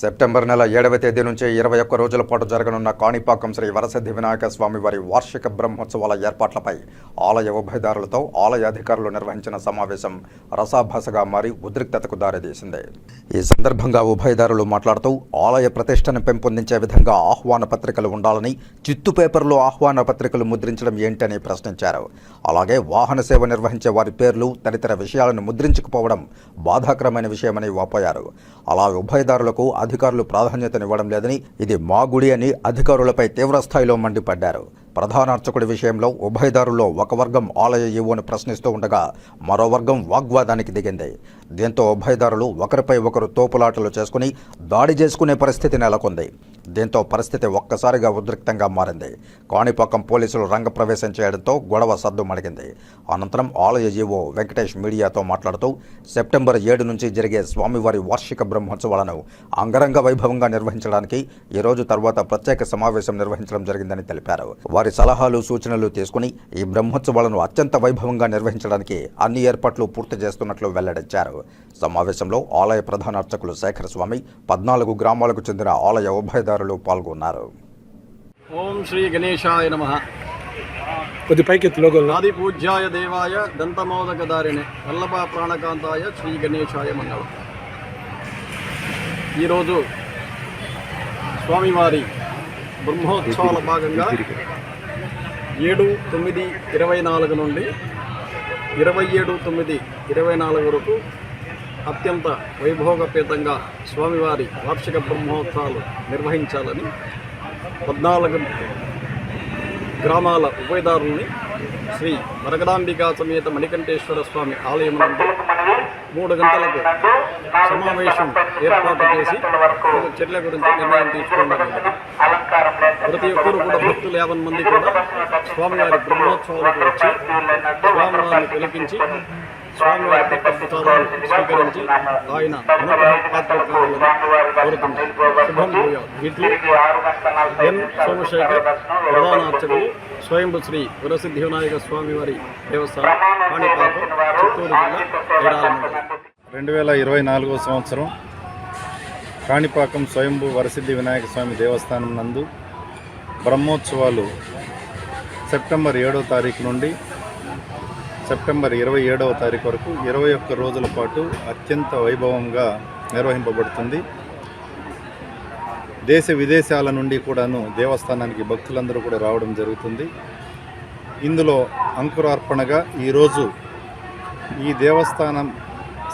September నెల ఏడవ తేదీ నుంచి ఇరవై ఒక్క రోజుల పాటు జరగనున్న కాణిపాకం శ్రీ వరసిద్ధి వినాయక స్వామి వారి వార్షిక బ్రహ్మోత్సవాల ఏర్పాట్లపై ఆలయ ఉభయదారులతో ఆలయ అధికారులు నిర్వహించిన సమావేశం రసాభాసగా మారి ఉద్రిక్తతకు దారితీసింది. ఈ సందర్భంగా ఉభయదారులు మాట్లాడుతూ ఆలయ ప్రతిష్టను పెంపొందించే విధంగా ఆహ్వాన పత్రికలు ఉండాలని చిత్తు పేపర్లో ఆహ్వాన పత్రికలు ముద్రించడం ఏంటని ప్రశ్నించారు. అలాగే వాహన సేవ నిర్వహించే వారి పేర్లు తదితర విషయాలను ముద్రించకపోవడం బాధాకరమైన విషయమని వాపోయారు. అలా ఉభయదారులకు అధికారులు ప్రాధాన్యతనివ్వడం లేదని ఇది మా గుడి అని అధికారులపై తీవ్రస్థాయిలో మండిపడ్డారు. ప్రధాన అర్చకుడి విషయంలో ఉభయదారుల్లో ఒక వర్గం ఆలయ ఈవోను ప్రశ్నిస్తూ ఉండగా మరో వర్గం వాగ్వాదానికి దిగింది. దీంతో ఉభయదారులు ఒకరిపై ఒకరు తోపులాటలు చేసుకుని దాడి చేసుకునే పరిస్థితి నెలకొంది. దీంతో పరిస్థితి ఒక్కసారిగా ఉద్రిక్తంగా మారింది. కాణిపాకం పోలీసులు రంగప్రవేశం చేయడంతో గొడవ సద్దు మణిగింది. అనంతరం ఆలయ జీవో వెంకటేష్ మీడియాతో మాట్లాడుతూ సెప్టెంబర్ ఏడు నుంచి జరిగే స్వామివారి వార్షిక బ్రహ్మోత్సవాలను అంగరంగ వైభవంగా నిర్వహించడానికి ఈరోజు తర్వాత ప్రత్యేక సమావేశం నిర్వహించడం జరిగిందని తెలిపారు. వారి సలహాలు సూచనలు తీసుకుని ఈ బ్రహ్మోత్సవాలను అత్యంత వైభవంగా నిర్వహించడానికి అన్ని ఏర్పాట్లు పూర్తి చేస్తున్నట్లు వెల్లడించారు. సమావేశంలో ఆలయ ప్రధాన అర్చకులు శేఖర స్వామి పద్నాలుగు గ్రామాలకు చెందిన ఆలయ ఉభయదారులు పాల్గొన్నారు. ఓం శ్రీ గణేశాయ నమ. కొద్ది పైకి ఆది పూజ్యాయ దేవాయ దంతమోదకదారిణి వల్లభ ప్రాణకాంతాయ శ్రీ గణేశాయ మంగళం. ఈరోజు స్వామివారి బ్రహ్మోత్సవాల భాగంగా ఏడు తొమ్మిది ఇరవై నాలుగు నుండి ఇరవై ఏడు తొమ్మిది ఇరవై నాలుగు వరకు అత్యంత వైభోగపేతంగా స్వామివారి వార్షిక బ్రహ్మోత్సవాలు నిర్వహించాలని పద్నాలుగు గ్రామాల ఉభయదారుల్ని శ్రీ వరగదాంబికా సమేత మణికంఠేశ్వర స్వామి ఆలయం మూడు గంటలకు సమావేశం ఏర్పాటు చేసి వివిధ చర్యల గురించి నిర్ణయం తీసుకున్నారు ప్రతి ఒక్కరు కూడా భక్తులు యాభై మంది కూడా స్వామివారి బ్రహ్మోత్సవాలకు వచ్చి స్వామివారిని పిలిపించి స్వామివారి తీర్థప్రసాదాలు స్వీకరించి ఆయన ఎన్ సోమశేఖర్ ప్రధాన స్వయంభు శ్రీ వరసిద్ధి వినాయక స్వామివారి దేవస్థానం కాణిపాకం చిత్తూరు జిల్లా రెండు వేల ఇరవై నాలుగో సంవత్సరం కాణిపాకం స్వయంభూ వరసిద్ధి వినాయక స్వామి దేవస్థానం నందు బ్రహ్మోత్సవాలు సెప్టెంబర్ ఏడో తారీఖు నుండి సెప్టెంబర్ ఇరవై ఏడవ తారీఖు వరకు ఇరవై ఒక్క రోజుల పాటు అత్యంత వైభవంగా నిర్వహింపబడుతుంది. దేశ విదేశాల నుండి కూడాను దేవస్థానానికి భక్తులందరూ కూడా రావడం జరుగుతుంది. ఇందులో అంకురార్పణగా ఈరోజు ఈ దేవస్థానం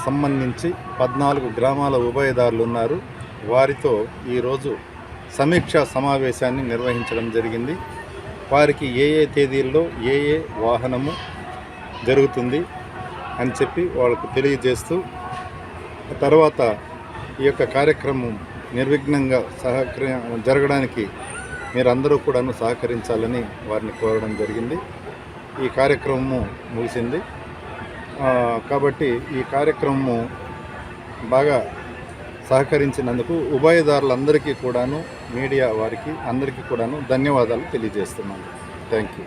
సంబంధించి పద్నాలుగు గ్రామాల ఉభయదారులు ఉన్నారు. వారితో ఈరోజు సమీక్షా సమావేశాన్ని నిర్వహించడం జరిగింది. వారికి ఏ ఏ తేదీల్లో ఏ ఏ వాహనము జరుగుతుంది అని చెప్పి వాళ్ళకు తెలియజేస్తూ తర్వాత ఈ యొక్క కార్యక్రమం నిర్విఘ్నంగా సహకరి జరగడానికి మీరందరూ కూడాను సహకరించాలని వారిని కోరడం జరిగింది. ఈ కార్యక్రమము ముగిసింది. కాబట్టి ఈ కార్యక్రమము బాగా సహకరించినందుకు ఉభయదారులందరికీ కూడాను మీడియా వారికి అందరికీ కూడాను ధన్యవాదాలు తెలియజేస్తున్నాను. Thank you.